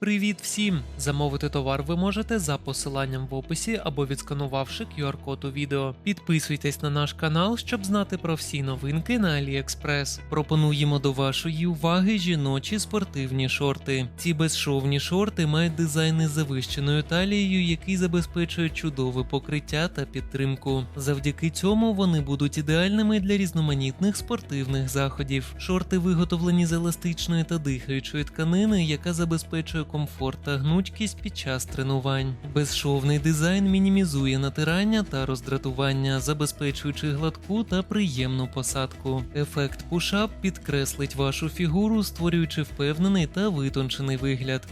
Привіт всім! Замовити товар ви можете за посиланням в описі або відсканувавши QR-код у відео. Підписуйтесь на наш канал, щоб знати про всі новинки на AliExpress. Пропонуємо до вашої уваги жіночі спортивні шорти. Ці безшовні шорти мають дизайн із завищеною талією, який забезпечує чудове покриття та підтримку. Завдяки цьому вони будуть ідеальними для різноманітних спортивних заходів. Шорти виготовлені з еластичної та дихаючої тканини, яка забезпечує комфорт та гнучкість під час тренувань. Безшовний дизайн мінімізує натирання та роздратування, забезпечуючи гладку та приємну посадку. Ефект пушап підкреслить вашу фігуру, створюючи впевнений та витончений вигляд.